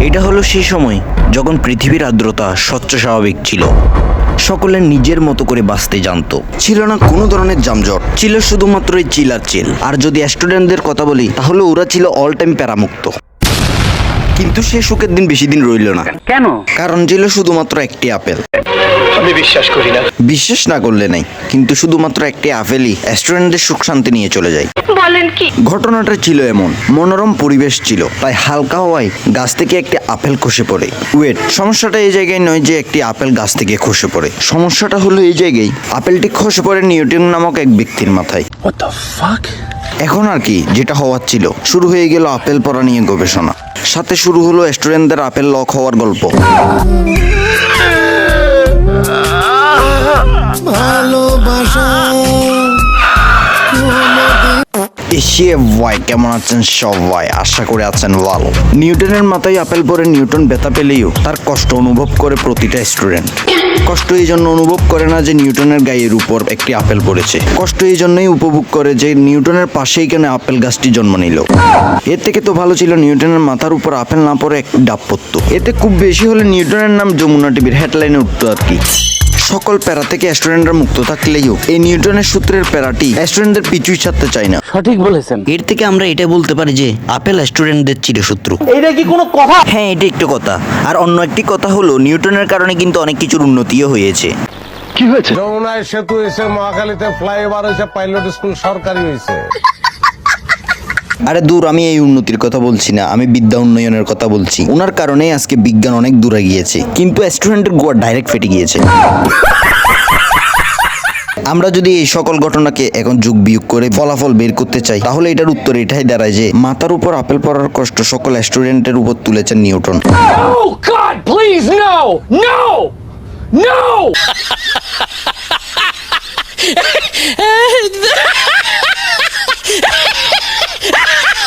এটা হলো সেই সময় যখন পৃথিবীর আর্দ্রতা স্বচ্ছ স্বাভাবিক ছিল। সকলে নিজের মতো করে বাঁচতে জানতো। ছিল না কোনো ধরনের যানজট। ছিল শুধুমাত্র এই চিল আর চিল। আর যদি স্টুডেন্টদের কথা বলি, তাহলে ওরা ছিল অল টাইম প্যারামুক্ত। কিন্তু সে সুখের দিন বেশি দিন রইল না। কেন? কারণ ছিল শুধুমাত্র একটি আপেল। আমি বিশ্বাস করি না। বিশ্বাস না করলে নাই কিন্তু শুধুমাত্র একটি আপেলই স্টুডেন্টদের সুখ শান্তি নিয়ে চলে যায়। বলেন কি? ঘটনাটা ছিল এমন মনোরম পরিবেশ ছিল তাই হালকা হওয়ায় গাছ থেকে একটি আপেল খসে পড়ে। ওয়েট সমস্যাটা এই জায়গায় নয় যে একটি আপেল গাছ থেকে খসে পড়ে। সমস্যাটা হলো এই জায়গায় আপেলটি খসে পড়ে নিউটন নামক এক ব্যক্তির মাথায়। এখন আর কি যেটা হওয়ার ছিল। শুরু হয়ে গেল আপেল পড়া নিয়ে গবেষণা। সাথে শুরু হলো স্টুডেন্টদের আপেল লক হওয়ার গল্প। এশিয়া ভয় কেমন আছেন সবাই আশা করে আছেন ভালো। নিউটনের মাথায় আপেল পরে নিউটন ব্যথা পেলেও তার কষ্ট অনুভব করে প্রতিটা স্টুডেন্ট। কষ্ট এই জন্য অনুভব করে না যে নিউটনের গায়ের উপর একটি আপেল পড়েছে। কষ্ট এই জন্যই উপভোগ করে যে নিউটনের পাশেই কেন আপেল গাছটি জন্ম নিল। এর থেকে তো ভালো ছিল নিউটনের মাথার উপর আপেল না পড়ে এক ডাব পড়তো এতে খুব বেশি হলে নিউটনের নাম যমুনা টিভির হেডলাইনে উঠতো আর কি। সকল প্যারা থেকে স্টুডেন্টরা মুক্ত থাকলেও এই নিউটনের সূত্রের প্যারাটি স্টুডেন্টদের পিছুই ছাড়তে চায় না। সঠিক বলেছেন। এর থেকে আমরা এটা বলতে পারি যে আপেল স্টুডেন্টদের চিরশত্রু। এটা কি কোনো কথা? হ্যাঁ এটা একটু কথা। আর অন্য একটি কথা হলো নিউটনের কারণে কিন্তু অনেক কিছুর উন্নতিও হয়েছে। কি হয়েছে? যমুনায় সেতু হয়েছে মহাখালীতে ফ্লাইওভার হয়েছে পাইলট স্কুল সরকারি হয়েছে। আরে দূর আমি এই উন্নতির কথা বলছি না আমি বিদ্যা উন্নয়নের কথা বলছি। ওনার কারণে আজকে বিজ্ঞান অনেক দূরে গিয়েছে কিন্তু স্টুডেন্টের গোয়া ডাইরেক্ট ফেটে গিয়েছে। আমরা যদি এই সকল ঘটনাকে এখন যুগ বিয়োগ করে ফলাফল বের করতে চাই তাহলে এটার উত্তর এটাই দাঁড়ায় যে মাথার উপর আপেল পড়ার কষ্ট সকল স্টুডেন্টের উপর তুলেছেন নিউটন।